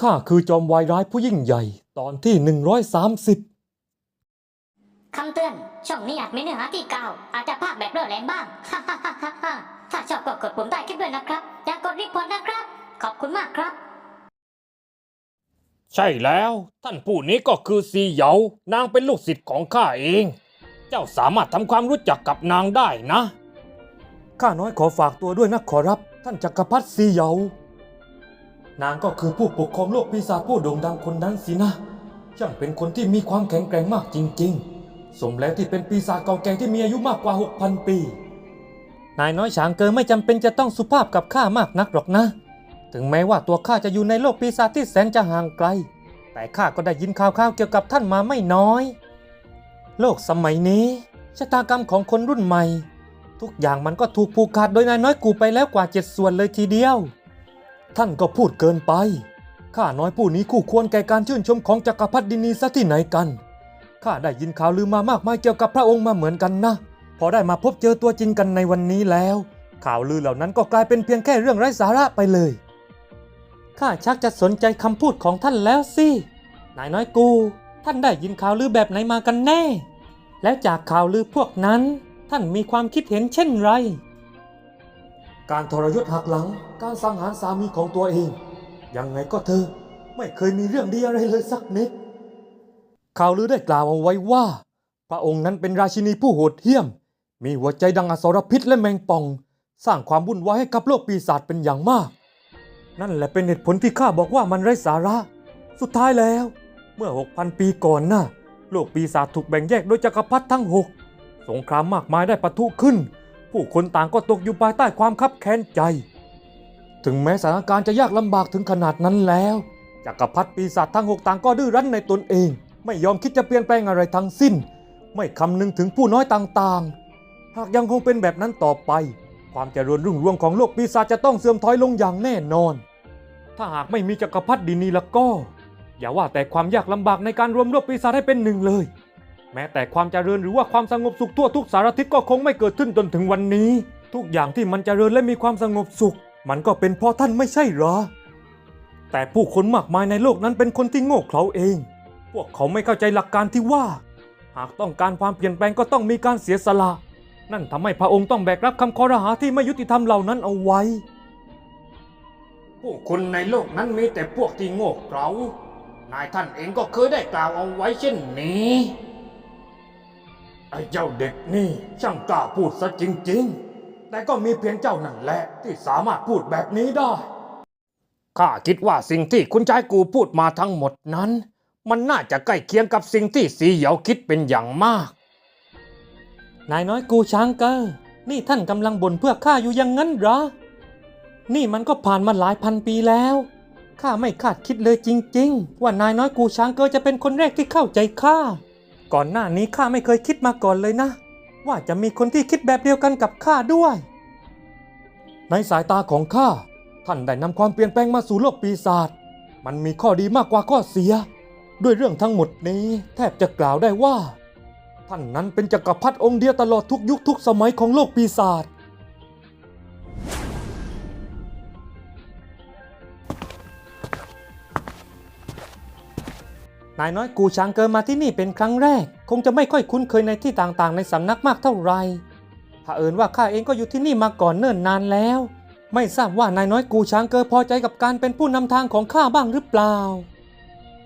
ข้าคือจอมวายร้ายผู้ยิ่งใหญ่ตอนที่ 130 คำเตือน ช่องนี้อาจมีเนื้อหาที่กล่าว อาจจะพากแบบเร่อแรงบ้าง ถ้าชอบก็กดปุ่มใต้คลิปด้วยนะครับ อย่ากกดรีพอร์ตนะครับ ขอบคุณมากครับ ใช่แล้ว ท่านผู้นี้ก็คือซีเหยา นางเป็นลูกศิษย์ของข้าเอง เจ้าสามารถทำความรู้จักกับนางได้นะ ข้าน้อยขอฝากตัวด้วยนะขอรับ ท่านจักรพรรดิซีเหยา นางก็คือผู้ปกครองโลกปีศาจผู้โด่งดังคนนั้นสินะช่างเป็นคนที่มีความแข็งแกร่งมากจริง ๆ สมแล้วที่เป็นปีศาจเก่าแก่ที่มีอายุมากกว่า 6,000 ปี นายน้อยฉางเกินไม่จำเป็นจะต้องสุภาพกับข้ามากนักหรอกนะ ถึงแม้ว่าตัวข้าจะอยู่ในโลกปีศาจที่แสนจะห่างไกล แต่ข้าก็ได้ยินข่าวๆเกี่ยวกับท่านมาไม่น้อย โลกสมัยนี้ชะตากรรมของคนรุ่นใหม่ ทุกอย่างมันก็ถูกผูกขาดโดยนายน้อยกูไปแล้วกว่าเจ็ดส่วนเลยทีเดียว ท่านก็พูดเกินไป ข้าน้อยผู้นี้คู่ควรแก่การชื่นชมของจักรพรรดินีซะที่ไหนกัน ข้าได้ยินข่าวลือมามากมายเกี่ยวกับพระองค์มาเหมือนกันนะ พอได้มาพบเจอตัวจริงกันในวันนี้แล้ว ข่าวลือเหล่านั้นก็กลายเป็นเพียงแค่เรื่องไร้สาระไปเลย ข้าชักจะสนใจคำพูดของท่านแล้วสิ นายน้อยกู ท่านได้ยินข่าวลือแบบไหนมากันแน่ แล้วจากข่าวลือพวกนั้น ท่านมีความคิดเห็นเช่นไร การทรยศหักหลัง การสังหารสามีของตัวเอง ยังไงก็เธอไม่เคยมีเรื่องดีอะไรเลยสักนิด ข่าวลือได้กล่าวเอาไว้ว่า พระองค์นั้นเป็นราชินีผู้โหดเหี้ยม มีหัวใจดังอสรพิษและแมงป่อง สร้างความวุ่นวายให้กับโลกปีศาจเป็นอย่างมาก นั่นแหละเป็นเหตุผลที่ข้าบอกว่ามันไร้สาระ สุดท้ายแล้ว เมื่อ 6,000 ปีก่อนน่ะโลกปีศาจถูกแบ่งแยกโดยจักรพรรดิทั้ง6สงครามมากมายได้ปะทุขึ้น ผู้คนต่างก็ตกอยู่ภายใต้ความคับแค้นใจ ถึงแม้สถานการณ์จะยากลำบากถึงขนาดนั้นแล้วจักรพรรดิปีศาจทั้ง6ต่างก็ดื้อรั้นในตนเอง ไม่ยอมคิดจะเปลี่ยนแปลงอะไรทั้งสิ้น ไม่คำนึงถึงผู้น้อยต่างๆ หากยังคงเป็นแบบนั้นต่อไป ความเจริญรุ่งเรืองของโลกปีศาจจะต้องเสื่อมถอยลงอย่างแน่นอน ถ้าหากไม่มีจักรพรรดินีแล้วก็ อย่าว่าแต่ความยากลำบากในการรวมโลกปีศาจให้เป็นหนึ่งเลย แม้แต่ความเจริญหรือว่าความสงบสุขทั่วทุกสารทิศก็คงไม่เกิดขึ้นจนถึงวันนี้ ทุกอย่างที่มันเจริญและมีความสงบสุข มันก็เป็นเพราะท่านไม่ใช่หรอ แต่ผู้คนมากมายในโลกนั้นเป็นคนที่โง่เขลาเอง พวกเขาไม่เข้าใจหลักการที่ว่า หากต้องการความเปลี่ยนแปลงก็ต้องมีการเสียสละ นั่นทำให้พระองค์ต้องแบกรับคำคอรหาที่ไม่ยุติธรรมเหล่านั้นเอาไว้ ผู้คนในโลกนั้นมีแต่พวกที่โง่เขลานายท่านเองก็เคยได้กล่าวเอาไว้เช่นนี้ ไอ้เจ้าเด็กนี่ช่างกล้าพูดซะจริง ๆ แต่ก็มีเพียงเจ้านั่นแหละที่สามารถพูดแบบนี้ได้ ข้าคิดว่าสิ่งที่คุณชายกูพูดมาทั้งหมดนั้น มันน่าจะใกล้เคียงกับสิ่งที่สีเหยาคิดเป็นอย่างมาก นายน้อยกูช้างเกอร์นี่ท่านกำลังบ่นเพื่อข้าอยู่อย่างนั้นเหรอ นี่มันก็ผ่านมาหลายพันปีแล้วข้าไม่คาดคิดเลยจริง ๆ ว่านายน้อยกูช้างเกอร์จะเป็นคนแรกที่เข้าใจข้า ก่อนหน้านี้ข้าไม่เคยคิดมาก่อนเลยนะ ว่าจะมีคนที่คิดแบบเดียวกันกับข้าด้วย ในสายตาของข้าท่านได้นำความเปลี่ยนแปลงมาสู่โลกปีศาจมันมีข้อดีมากกว่าข้อเสีย ด้วยเรื่องทั้งหมดนี้ แทบจะกล่าวได้ว่า ท่านนั้นเป็นจักรพรรดิองค์เดียวตลอดทุกยุคทุกสมัยของโลกปีศาจ นายน้อยกูช้างเกินมาที่นี่เป็นครั้งแรก คงจะไม่ค่อยคุ้นเคยในที่ต่างๆ ในสำนักมากเท่าไหร่เผอิญว่าข้าเองก็อยู่ที่นี่มาก่อนเนิ่นนานแล้ว ไม่ทราบว่านายน้อยกูช้างเกอพอใจกับการเป็นผู้นำทางของข้าบ้างหรือเปล่า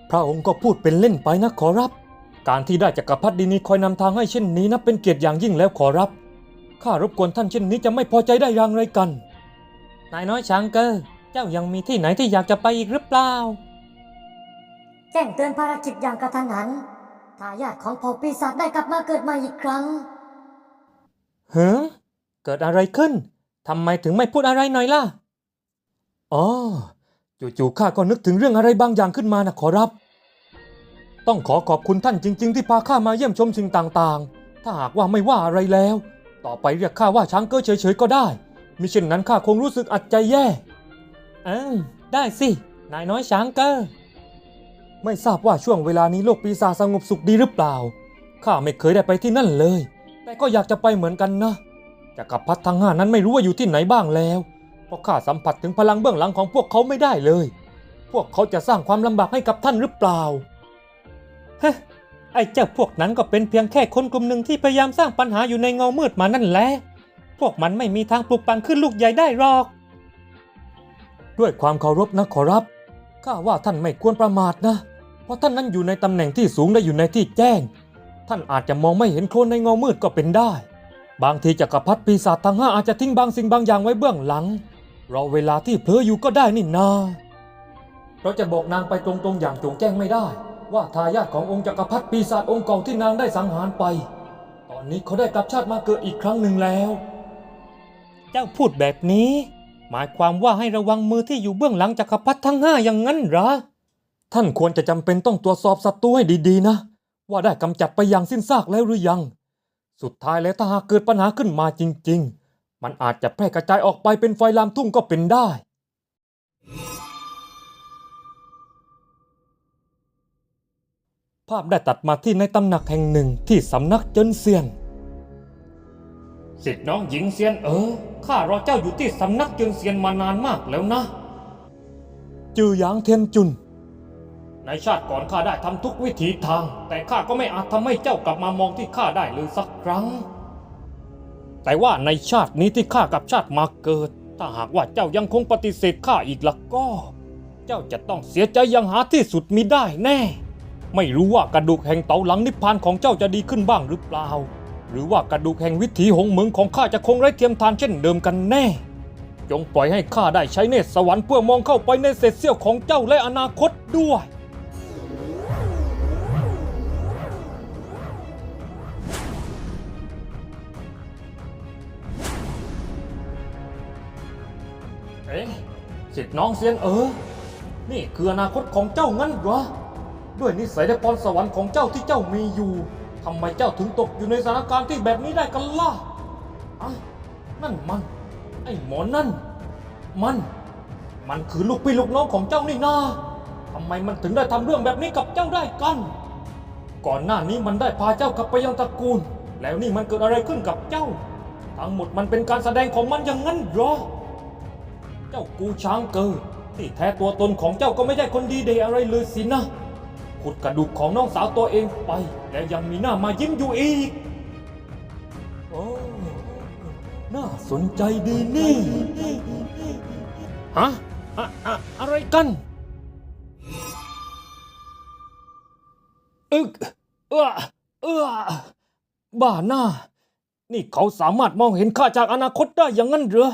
พระองค์ก็พูดเป็นเล่นไปนะขอรับ การที่ได้จักรพรรดินีคอยนำทางให้เช่นนี้นับเป็นเกียรติอย่างยิ่งแล้วขอรับข้ารบกวนท่านเช่นนี้จะไม่พอใจได้อย่างไรกัน นายน้อยช้างเกอเจ้ายังมีที่ไหนที่อยากจะไปอีกหรือเปล่า แจ้งเตือนภารกิจอย่างกระทันหันทายาทของเผ่าปีศาจได้กลับมาเกิดใหม่อีกครั้งเฮ้เกิดอะไรขึ้นทำไมถึงไม่พูดอะไรหน่อยล่ะ อ๋อ จู่ๆข้าก็นึกถึงเรื่องอะไรบางอย่างขึ้นมานะขอรับ ต้องขอขอบคุณท่านจริง ๆ ที่พาข้ามาเยี่ยมชมสิ่งต่างๆ ถ้าหากว่าไม่ว่าอะไรแล้ว ต่อไปเรียกข้าว่าช้างเก้อเฉยๆก็ได้ มิเช่นนั้นข้าคงรู้สึกอัดใจแย่เออได้สิ นายน้อยช้างเก้อ ไม่ทราบว่าช่วงเวลานี้โลกปีศาจสงบสุขดีหรือเปล่า ข้าไม่เคยได้ไปที่นั่นเลย แต่ก็อยากจะไปเหมือนกันนะจักรพรรดิทั้งห้านั้นไม่รู้ว่าอยู่ที่ไหนบ้างแล้ว เพราะข้าสัมผัสถึงพลังเบื้องหลังของพวกเขาไม่ได้เลย พวกเขาจะสร้างความลำบากให้กับท่านหรือเปล่าฮะไอ้เจ้าพวกนั้นก็เป็นเพียงแค่คนกลุ่มหนึ่งที่พยายามสร้างปัญหาอยู่ในเงามืดมานั่นแหละ พวกมันไม่มีทางปลุกปั่นขึ้นลูกใหญ่ได้หรอก ด้วยความเคารพนะขอรับ ข้าว่าท่านไม่ควรประมาทนะ เพราะท่านนั้นอยู่ในตำแหน่งที่สูงและอยู่ในที่แจ้ง ท่านอาจจะมองไม่เห็นโคลนในเงามืดก็เป็นได้ บางทีจักรพรรดิปีศาจทั้งห้าอาจจะทิ้งบางสิ่งบางอย่างไว้เบื้องหลังรอเวลาที่เผลออยู่ก็ได้นี่นาเราจะบอกนางไปตรงๆอย่างจงแจ้งไม่ได้ ว่าทายาทขององค์จักรพรรดิปีศาจองค์เก่าที่นางได้สังหารไป ตอนนี้เขาได้กลับชาติมาเกิดอีกครั้งหนึ่งแล้ว เจ้าพูดแบบนี้ หมายความว่าให้ระวังมือที่อยู่เบื้องหลังจักรพรรดิทั้งห้าอย่างนั้นหรอ ท่านควรจะจำเป็นต้องตรวจสอบศัตรูให้ดีๆนะ ว่าได้กำจัดไปอย่างสิ้นซากแล้วหรือยัง สุดท้ายแล้วถ้าหากเกิดปัญหาขึ้นมาจริง ๆ มันอาจจะแพร่กระจายออกไปเป็นไฟลามทุ่งก็เป็นได้ ภาพได้ตัดมาที่ในตำหนักแห่งหนึ่งที่สำนักเจินเซียนสิทธิ์น้องหญิงเซียนเออข้ารอเจ้าอยู่ที่สำนักเจินเซียนมานานมากแล้วนะ จือหยางเทียนจุน ในชาติก่อนข้าได้ทำทุกวิถีทาง แต่ข้าก็ไม่อาจทำให้เจ้ากลับมามองที่ข้าได้เลยสักครั้ง แต่ว่าในชาตินี้ที่ข้ากับชาติมาเกิด ถ้าหากว่าเจ้ายังคงปฏิเสธข้าอีกล่ะก็ เจ้าจะต้องเสียใจอยังหาที่สุดมิได้แน่ ไม่รู้ว่ากระดูกแห่งเตาหลังนิพพานของเจ้าจะดีขึ้นบ้างหรือเปล่า หรือว่ากระดูกแห่งวิถีหงเหมืองของข้าจะคงไร้เทียมทานเช่นเดิมกันแน่จงปล่อยให้ข้าได้ใช้เนตรสวรรค์เพื่อมองเข้าไปในเศษเสี้ยวของเจ้าและอนาคตด้วย สิทธิ์น้องเซียนเออ นี่คืออนาคตของเจ้างั้นเหรอ ด้วยนิสัยและพรสวรรค์ของเจ้าที่เจ้ามีอยู่ทำไมเจ้าถึงตกอยู่ในสถานการณ์ที่แบบนี้ได้กันล่ะอะนั่นมัน ไอ้หมอนั่น มัน มันคือลูกพี่ลูกน้องของเจ้านี่นาทำไมมันถึงได้ทำเรื่องแบบนี้กับเจ้าได้กัน ก่อนหน้านี้มันได้พาเจ้ากลับไปยังตระกูล แล้วนี่มันเกิดอะไรขึ้นกับเจ้า ทั้งหมดมันเป็นการแสดงของมันอย่างนั้นเหรอ เจ้ากูช้างเกอที่แท้ตัวตนของเจ้าก็ไม่ใช่คนดีเดยอะไรเลยสินะขุดกระดูกของน้องสาวตัวเองไป และยังมีหน้ามายิ้มอยู่อีก โอ้ น่าสนใจดีนี่ ฮะอะอะอะไรกันอึกเอื้อเอื้อบ้าหน้า นี่เขาสามารถมองเห็นข้าจากอนาคตได้อย่างนั้นเหรอ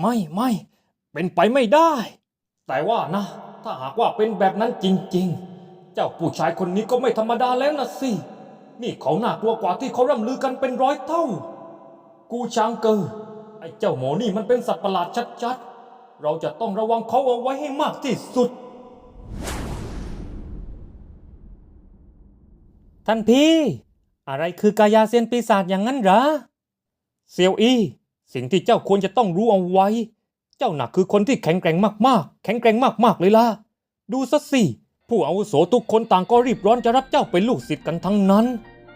ไม่ไม่ เป็นไปไม่ได้ แต่ว่านะ ถ้าหากว่าเป็นแบบนั้นจริง ๆ เจ้าผู้ชายคนนี้ก็ไม่ธรรมดาแล้วนะสิ นี่เขาน่ากลัวกว่าที่เขาร่ำลือกันเป็นร้อยเท่า กูช้างเกอไอ้เจ้าหมอนี่มันเป็นสัตว์ประหลาดชัดๆ เราจะต้องระวังเขาเอาไว้ให้มากที่สุด ท่านพี่ อะไรคือกายาเซียนปีศาจอย่างนั้นเหรอ เซียวอี้ สิ่งที่เจ้าควรจะต้องรู้เอาไว้ เจ้าหนักคือคนที่แข็งแกร่งมากๆ แข็งแกร่งมากๆเลยล่ะ ดูซะสิ ผู้อาวุโสทุกคนต่างก็รีบร้อนจะรับเจ้าเป็นลูกศิษย์กันทั้งนั้น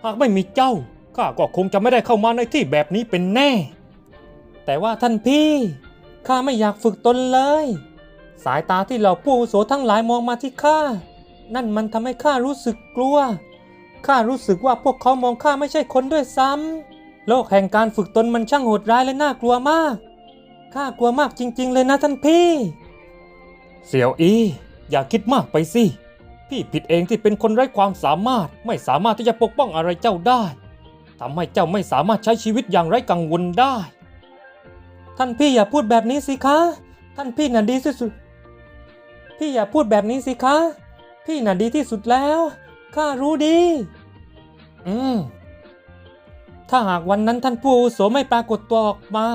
หากไม่มีเจ้า ข้าก็คงจะไม่ได้เข้ามาในที่แบบนี้เป็นแน่ แต่ว่าท่านพี่ ข้าไม่อยากฝึกตนเลย สายตาที่เหล่าผู้อาวุโสทั้งหลายมองมาที่ข้า นั่นมันทำให้ข้ารู้สึกกลัว ข้ารู้สึกว่าพวกเขามองข้าไม่ใช่คนด้วยซ้ำโลกแห่งการฝึกตนมันช่างโหดร้ายและน่ากลัวมาก ข้ากลัวมากจริง ๆ เลยนะท่านพี่ เสี่ยวอี อย่าคิดมากไปสิ พี่ผิดเองที่เป็นคนไร้ความสามารถ ไม่สามารถที่จะปกป้องอะไรเจ้าได้ทำให้เจ้าไม่สามารถใช้ชีวิตอย่างไร้กังวลได้ ท่านพี่อย่าพูดแบบนี้สิคะ ท่านพี่น่ะดีที่สุด พี่อย่าพูดแบบนี้สิคะ พี่น่ะดีที่สุดแล้ว ข้ารู้ดี อืม ถ้าหากวันนั้นท่านผู้อาวุโสไม่ปรากฏตัวออกมา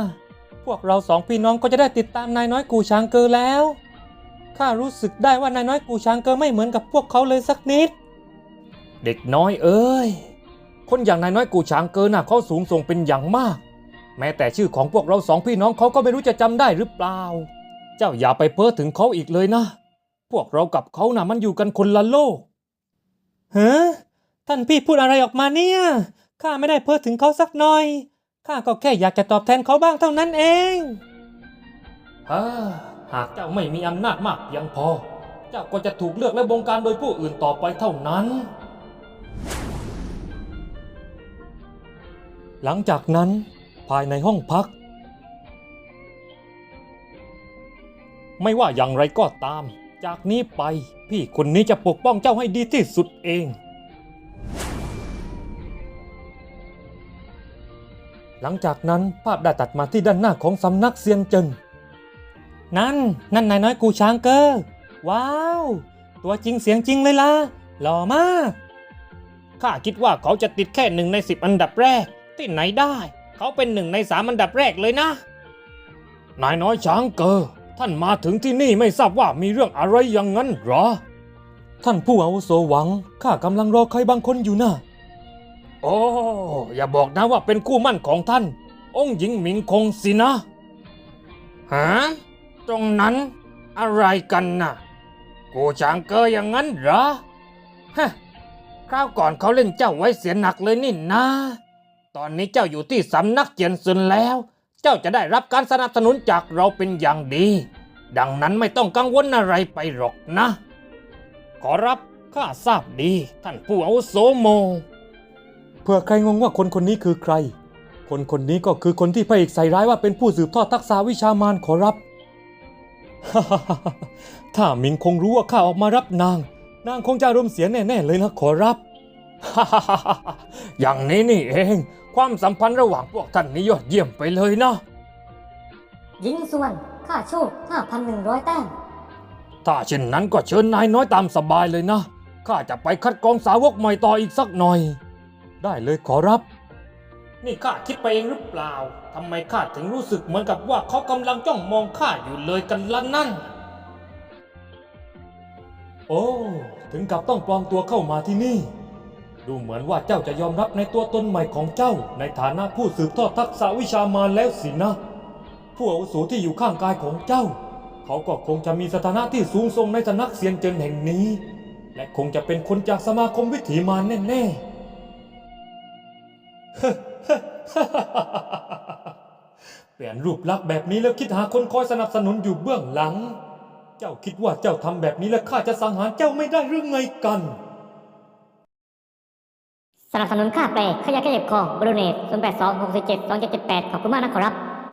พวกเราสองพี่น้องก็จะได้ติดตามนายน้อยกูช้างเกอแล้วข้ารู้สึกได้ว่านายน้อยกูช้างเกอไม่เหมือนกับพวกเขาเลยสักนิด เด็กน้อยเอ้ย คนอย่างนายน้อยกูช้างเกอน่ะเขาสูงส่งเป็นอย่างมาก แม้แต่ชื่อของพวกเราสองพี่น้องเขาก็ไม่รู้จะจำได้หรือเปล่า เจ้าอย่าไปเพ้อถึงเขาอีกเลยนะ พวกเรากับเขาน่ะมันอยู่กันคนละโลกเฮ้ท่านพี่พูดอะไรออกมาเนี่ยข้าไม่ได้เพ้อถึงเขาสักหน่อย ข้าก็แค่อยากจะตอบแทนเขาบ้างเท่านั้นเองฮ่าหากเจ้าไม่มีอำนาจมากเพียงพอ เจ้าก็จะถูกเลือกและบงการโดยผู้อื่นต่อไปเท่านั้น หลังจากนั้นภายในห้องพัก ไม่ว่าอย่างไรก็ตาม จากนี้ไปพี่คนนี้จะปกป้องเจ้าให้ดีที่สุดเอง หลังจากนั้นภาพได้ตัดมาที่ด้านหน้าของสำนักเซียนเจิน นั่น นั่นนายน้อยกูช้างเกอร์ว้าว ตัวจริงเสียงจริงเลยล่ะ หล่อมาก ข้าคิดว่าเขาจะติดแค่หนึ่งในสิบอันดับแรก ที่ไหนได้ เขาเป็นหนึ่งในสามอันดับแรกเลยนะ นายน้อยช้างเกอร์ท่านมาถึงที่นี่ไม่ทราบว่ามีเรื่องอะไรอย่างนั้นหรอ ท่านผู้อาวุโสหวังข้ากำลังรอใครบางคนอยู่นะ โอ้ อย่าบอกนะว่าเป็นคู่มั่นของท่าน องค์หญิงหมิงคงสินะฮะตรงนั้นอะไรกันน่ะ กูช้างเกออย่างนั้นเหรอฮะคราวก่อนเขาเล่นเจ้าไว้เสียหนักเลยนี่นะ ตอนนี้เจ้าอยู่ที่สำนักเจียนซุนแล้ว เจ้าจะได้รับการสนับสนุนจากเราเป็นอย่างดี ดังนั้นไม่ต้องกังวลอะไรไปหรอกนะ ขอรับข้าทราบดีท่านผู้อาวุโสโม เพื่อใครงงว่าคนคนนี้คือใคร คนคนนี้ก็คือคนที่พระเอกใส่ร้ายว่าเป็นผู้สืบทอดทักษะวิชามารขอรับ ถ้ามิงคงรู้ว่าข้าออกมารับนาง นางคงจะอารมณ์เสียแน่ๆเลยนะขอรับ อย่างนี้นี่เอง ความสัมพันธ์ระหว่างพวกท่านนี่ยอดเยี่ยมไปเลยนะยิงส่วนค่าโชค5,100 แต้ม ถ้าเช่นนั้นก็เชิญนายน้อยตามสบายเลยนะ ข้าจะไปคัดกรองสาวกใหม่ต่ออีกสักหน่อย ได้เลยขอรับ นี่ข้าคิดไปเองหรือเปล่าทำไมข้าถึงรู้สึกเหมือนกับว่าเขากำลังจ้องมองข้าอยู่เลยกันละนั่น โอ้ ถึงกับต้องปลอมตัวเข้ามาที่นี่ ดูเหมือนว่าเจ้าจะยอมรับในตัวตนใหม่ของเจ้า ในฐานะผู้สืบทอดทักษะวิชามารแล้วสินะ ผู้อาวุโสที่อยู่ข้างกายของเจ้า เขาก็คงจะมีสถานะที่สูงส่งในสำนักเซียนเจินแห่งนี้ และคงจะเป็นคนจากสมาคมวิถีมารแน่ๆ เปลี่ยนรูปลักษณ์แบบนี้แล้วคิดหาคนคอยสนับสนุนอยู่เบื้องหลัง เจ้าคิดว่าเจ้าทำแบบนี้แล้วข้าจะสังหารเจ้าไม่ได้หรือไงกัน สนับสนุนค่าแปลขยะแก้เจ็บคอบรูเนต082 647 2778ขอบคุณมากนะขอรับ